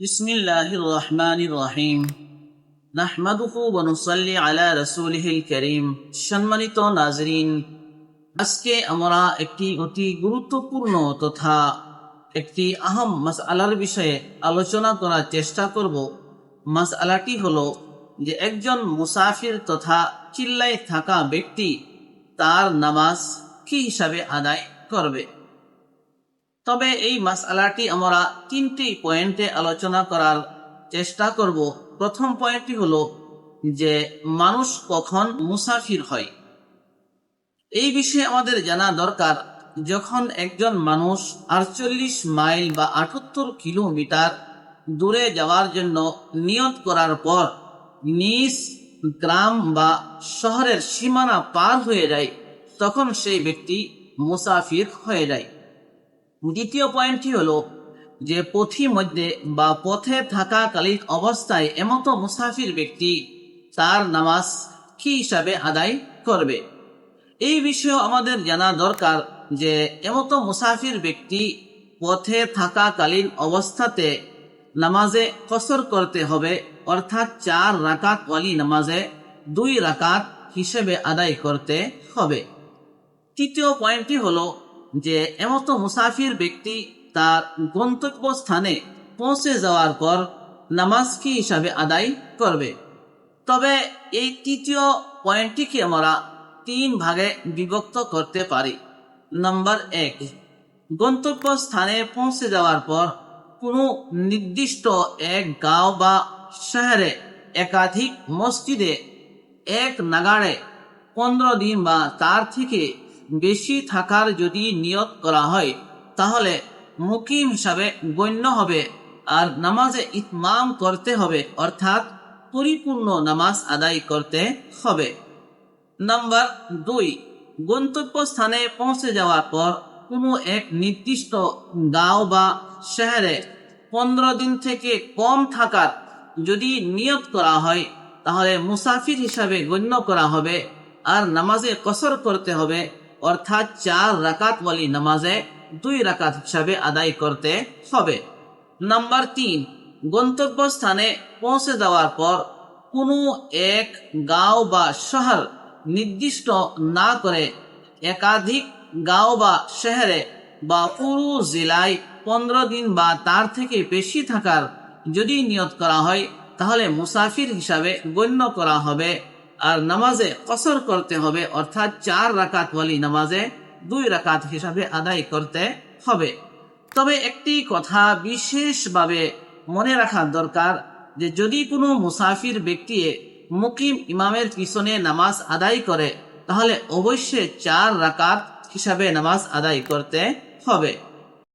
بسم الله الرحمن الرحيم نحمده ونصلي على رسوله الكريم সম্মানিত নাজরিন আজকে আমরা একটি অতি গুরুত্বপূর্ণ তথা একটি আহম মাসআলার বিষয়ে আলোচনা করার চেষ্টা করব মাসআলাটি হলো যে একজন মুসাফির তথা চিল্লায় থাকা ব্যক্তি তার নামাজ কি হিসাবে আদায় করবে তবে এই মাসআলাটি আমরা তিনটি পয়েন্টে আলোচনা করার চেষ্টা করব। প্রথম পয়েন্টটি হলো যে মানুষ কখন মুসাফির হয়। এই বিষয়ে আমাদের জানা দরকার, যখন একজন মানুষ আটচল্লিশ মাইল বা আটাত্তর কিলোমিটার দূরে যাওয়ার জন্য নিয়ত করার পর নিজ গ্রাম বা শহরের সীমানা পার হয়ে যায়, তখন সেই ব্যক্তি মুসাফির হয়ে যায়। দ্বিতীয় পয়েন্টটি হলো যে পথি মধ্যে বা পথে থাকাকালীন অবস্থায় এমতো মুসাফির ব্যক্তি তার নামাজ কি হিসাবে আদায় করবে? এই বিষয়ে আমাদের জানা দরকার যে এমতো মুসাফির ব্যক্তি পথে থাকাকালীন অবস্থাতে নামাজে কসর করতে হবে, অর্থাৎ চার রাকাত ওয়ালি নামাজে দুই রাকাত হিসেবে আদায় করতে হবে। তৃতীয় পয়েন্টটি হলো যে এমতো মুসাফির ব্যক্তি তার গন্তব্যস্থানে পৌঁছে যাওয়ার পর নামাজ কি হিসাবে আদায় করবে। তবে এই তৃতীয় পয়েন্টটিকে আমরা তিন ভাগে বিভক্ত করতে পারি। নাম্বার এক, গন্তব্যস্থানে পৌঁছে যাওয়ার পর কোনো নির্দিষ্ট এক গাঁও বা শহরে একাধিক মসজিদে এক নাগাড়ে পনেরো দিন বা তার থেকে বেশি থাকার যদি নিয়ত করা হয়, তাহলে মুকিম হিসাবে গণ্য হবে। আর নামাজে ইতমাম করতে হবে, অর্থাৎ পরিপূর্ণ নামাজ আদায় করতে হবে। নাম্বার দুই, গন্তব্যস্থানে পৌঁছে যাওয়ার পর কোনো এক নির্দিষ্ট গাঁও বা শহরে পনেরো দিন থেকে কম থাকার যদি নিয়ত করা হয়, তাহলে মুসাফির হিসাবে গণ্য করা হবে। আর নামাজে কসর করতে হবে অর্থাৎ চার রাকাত ওয়ালি নামাজে দুই রাকাত হিসাবে আদায় করতে হবে। নাম্বার তিন, গন্তব্যস্থানে পৌঁছে যাওয়ার পর কোনো এক গাঁও বা শহর নির্দিষ্ট না করে একাধিক গাঁও বা শহরে বা পুরো জেলায় পনেরো দিন বা তার থেকে বেশি থাকার যদি নিয়ত করা হয়, তাহলে মুসাফির হিসাবে গণ্য করা হবে। আর নামাজে কসর করতে হবে, অর্থাৎ চার রাকাত ওয়ালি নামাজে দুই রাকাত হিসাবে আদায় করতে হবে। তবে একটি কথা বিশেষভাবে মনে রাখা দরকার যে, যদি কোনো মুসাফির ব্যক্তি মুকিম ইমামের পিছনে নামাজ আদায় করে, তাহলে অবশ্যই চার রাকাত হিসাবে নামাজ আদায় করতে হবে।